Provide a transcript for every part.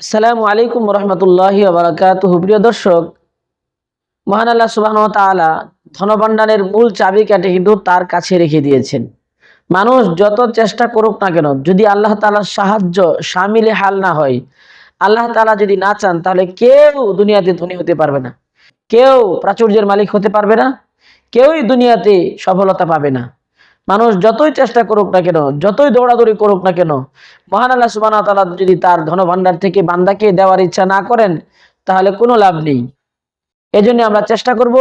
আসসালামু আলাইকুম রহমতুল্লাহি বারাকাতুহ প্রিয় দর্শক, মহান আল্লাহ সুবাহ তাআলা ধনভাণ্ডারের মূল চাবিকাঠি কিন্তু তার কাছে রেখে দিয়েছেন। মানুষ যত চেষ্টা করুক না কেন, যদি আল্লাহ তাআলার সাহায্য সামিলে হাল না হয়, আল্লাহ তাআলা যদি না চান, তাহলে কেউ দুনিয়াতে ধনী হতে পারবে না। কেউ প্রাচুর্যের মালিক হতে পারবে না। কেউই দুনিয়াতে সফলতা পাবে না। মানুষ যতই চেষ্টা করুক না কেন, যতই দৌড়াদৌড়ি করুক না কেন, মহান আল্লাহ তাআলা যদি তার ধনভাণ্ডার থেকে বান্দাকে দেওয়ার ইচ্ছা না করেন, তাহলে কোনো লাভ নেই। এজন্য আমরা চেষ্টা করব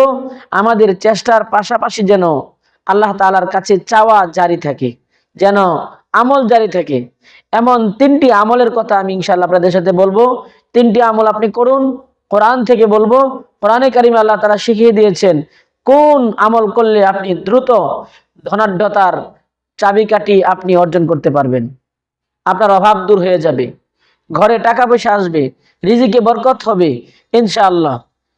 আমাদের চেষ্টার পাশাপাশি যেন আল্লাহ তাআলার কাছে চাওয়া জারি থাকে, যেন আমল জারি থাকে। এমন তিনটি আমলের কথা আমি ইনশাল্লাহ আপনাদের সাথে বলব। তিনটি আমল আপনি করুন, কোরআন থেকে বলব, কোরআনে কারিমে আল্লাহ তারা শিখিয়ে দিয়েছেন, কোন আমল করলে আপনি দ্রুত ধনাঢ্যতার চাবিকাঠি আপনি অর্জন করতে পারবেন। আপনার অভাব দূর হয়ে যাবে। ঘরে টাকা পয়সা আসবে। রিজিকে বরকত হবে, ইনশাআল্লাহ।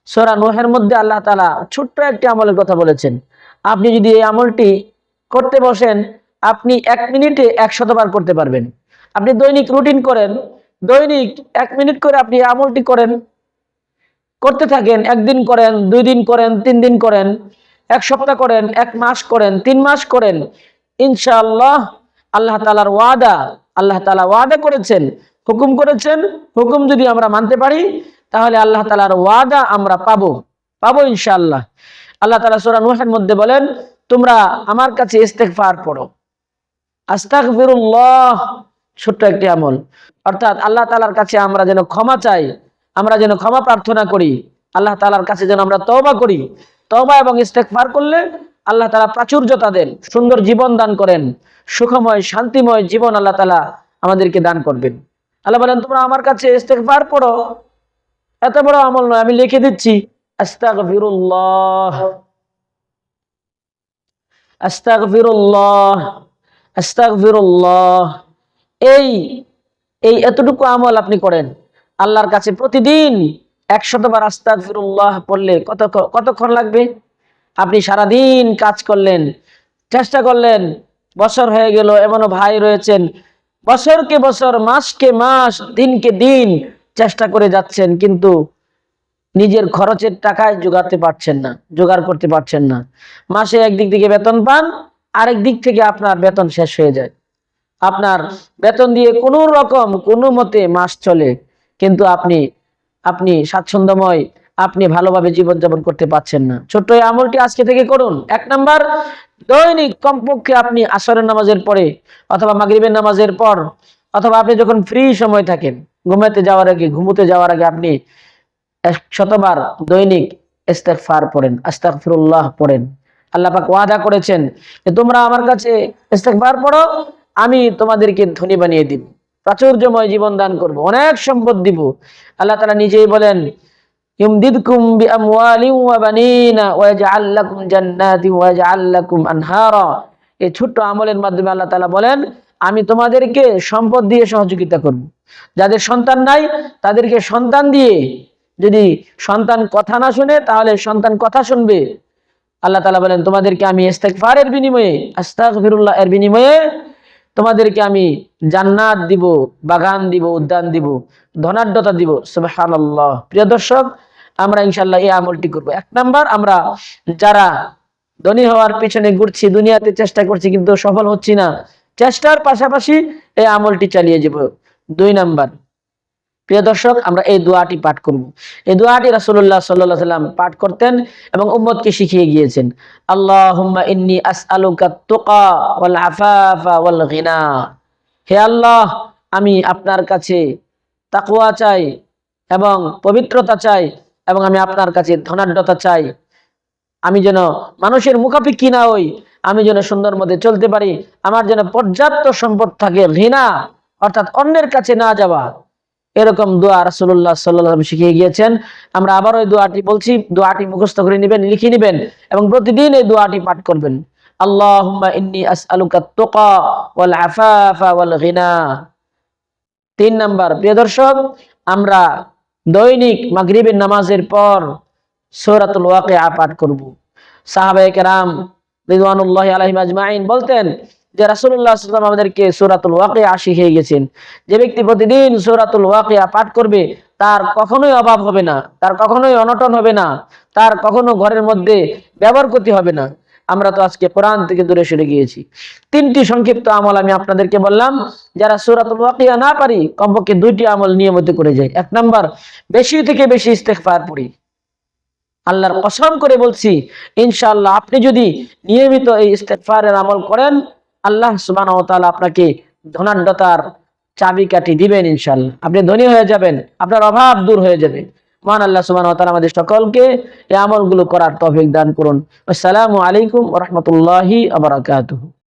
সোরা নোহের মধ্যে আল্লাহ তালা ছোট্ট একটি আমলের কথা বলেছেন। আপনি যদি এই আমলটি করতে বসেন, আপনি এক মিনিটে এক শতবার করতে পারবেন। আপনি দৈনিক রুটিন করেন, দৈনিক এক মিনিট করে আপনি আমলটি করেন, করতে থাকেন, একদিন করেন, দুই দিন করেন, তিন দিন করেন। এক সপ্তাহ করেন, এক মাস করেন, তিন মাস করেন, ইনশাআল্লাহ আল্লাহ তালার ওয়াদা, আল্লাহ তালা ওয়াদা করেছেন, হুকুম করেছেন, হুকুম যদি আমরা মানতে পারি, তাহলে আল্লাহ তালার ওয়াদা আমরা পাবো পাবো ইনশাআল্লাহ। আল্লাহ তালা সোরা নুহের মধ্যে বলেন, তোমরা আমার কাছে ইস্তেকফার পড়ো। আস্তাগফিরুল্লাহ, ছোট্ট একটি আমল। অর্থাৎ আল্লাহ তালার কাছে আমরা যেন ক্ষমা চাই, আমরা যেন ক্ষমা প্রার্থনা করি, আল্লাহ তালার কাছে যেন আমরা তওবা করি তওবা এবং ইস্তেকফার করলে আল্লাহ তালা প্রাচুর্যতা দেন, সুন্দর জীবন দান করেন, সুখময়, শান্তিময় জীবন আল্লাহ তালা আমাদেরকে দান করবেন। আল্লাহ বলেন, তোমরা আমার কাছে ইস্তেকফার পড়ো। এত বড় আমল নয়, আমি লিখে দিচ্ছি এই এতটুকু আমল আপনি করেন। আল্লাহর কাছে প্রতিদিন একশতবার আস্তাগফিরুল্লাহ পড়লে কত কতক্ষণ লাগবে? আপনি সারাদিন কাজ করলেন, চেষ্টা করলেন, বছর হয়ে গেল, এমনও ভাই রয়েছেন, বছরকে বছর, মাসকে মাস, দিনকে দিন চেষ্টা করে যাচ্ছেন, কিন্তু নিজের খরচের টাকায় জোগাড়তে পারছেন না, জোগাড় করতে পারছেন না। মাসে একদিক থেকে বেতন পান, আরেক দিক থেকে আপনার বেতন শেষ হয়ে যায়। আপনার বেতন দিয়ে কোনো রকম কোনো মতে মাস চলে, কিন্তু আপনি আপনি স্বাচ্ছন্দ্যময়, আপনি ভালোভাবে জীবনযাপন করতে পারছেন না। ছোট্ট এই আমলটি আজকে থেকে করুন। এক নাম্বার, দৈনিক কমপক্ষে আপনি আসরের নামাজের পরে অথবা মাগরিবের নামাজের পর অথবা আপনি যখন ফ্রি সময় থাকেন, ঘুমাতে যাওয়ার আগে, ঘুমোতে যাওয়ার আগে আপনি শতবার দৈনিক ইস্তেগফার পড়েন, আস্তাগফিরুল্লাহ পড়েন। আল্লাহ পাক ওয়াদা করেছেন যে তোমরা আমার কাছে ইস্তেগফার পড়ো, আমি তোমাদেরকে ধনী বানিয়ে দিব। প্রাচুর্যময় জীবন দান করব, অনেক সম্পদ দিব। আল্লাহ তাআলা নিজেই বলেন ছোট্ট আমলের মাধ্যমে আল্লাহ তাআলা বলেন, আমি তোমাদেরকে সম্পদ দিয়ে সহযোগিতা করব। যাদের সন্তান নাই, তাদেরকে সন্তান দিয়ে যদি সন্তান কথা না শুনে, তাহলে সন্তান কথা শুনবে। আল্লাহ তালা বলেন, তোমাদেরকে আমি ইস্তেকফারের বিনিময়ে আস্তাগফিরুল্লাহ এর বিনিময়ে তোমাদেরকে আমি জান্নাত দিব, বাগান দিব, উদ্যান দিব, ধনাঢ্যতা দিব, সুবহানাল্লাহ। প্রিয় দর্শক, আমরা ইনশাল্লাহ এই আমলটি করব। এক নাম্বার, আমরা যারা ধনী হওয়ার পিছনে ঘুরছি, দুনিয়াতে চেষ্টা করছি কিন্তু সফল হচ্ছি না, চেষ্টার পাশাপাশি এই আমলটি চালিয়ে যাব। দুই নাম্বার প্রিয় দর্শক, আমরা এই দোয়াটি পাঠ করব। এই দোয়াটি রাসূলুল্লাহ সাল্লাল্লাহু আলাইহি সাল্লাম পাঠ করতেন এবং উম্মতকে শিখিয়ে গিয়েছেন। আল্লাহুম্মা ইন্নী আসআলুকা তুকা ওয়াল আফাফা ওয়াল গিনা। হে আল্লাহ, আমি আপনার কাছে তাকওয়া চাই এবং পবিত্রতা চাই এবং আমি আপনার কাছে ধনাঢ্যতা চাই। আমি যেন মানুষের মুখাপেক্ষি না হই, আমি যেন সুন্দর মধ্যে চলতে পারি, আমার যেন পর্যাপ্ত সম্পদ থাকে, ঘৃণা অর্থাৎ অন্যের কাছে না যাওয়া। এরকম দোয়া রাসুল্লাহ সাল্লাম শিখিয়ে গিয়েছেন। আমরা আবার ওই দোয়াটি বলছি, দোয়াটি মুখস্থ করে নেবেন, লিখে নেবেন এবং প্রতিদিন এই দোয়াটি পাঠ করবেন। তিন নাম্বার, প্রিয় দর্শক, আমরা দৈনিক মাগরিবের নামাজের পর বলতেন যে ওয়াসাল্লাম আমাদেরকে সূরাতুল ওয়াকিয়া শিখিয়ে গেছেন। যে ব্যক্তি প্রতিদিন সূরাতুল ওয়াকিয়া পাঠ করবে, তার কখনোই অভাব হবে না, তার কখনোই অনটন হবে না, তার কখনো ঘরের মধ্যে ব্যবহার ক্ষতি হবে না। আমরা তো আজকে কোরআন থেকে দূরে সরে গিয়েছি। তিনটি সংক্ষিপ্ত আমল আমি আপনাদেরকে বললাম, যারা সুরাতুল ওয়াকিয়া না পারি, কমপক্ষে দুইটি আমল নিয়মিত করে যায় এক নাম্বার, বেশি থেকে বেশি ইস্তেগফার পড়ি। আল্লাহর কসম করে বলছি, ইনশাআল্লাহ আপনি যদি নিয়মিত এই ইস্তেগফারের আমল করেন আল্লাহ সুবান আপনাকে ধনাঢ্যতার চাবিকাঠি দিবেন ইনশাল্লাহ আপনি ধনী হয়ে যাবেন, আপনার অভাব দূর হয়ে যাবে। মহান আল্লাহ সুবান আমাদের সকলকে এই আমলগুলো করার তফিক দান করুন। আসসালামু আলাইকুম রাহমাতুল্লাহি ওয়া বারাকাতুহু।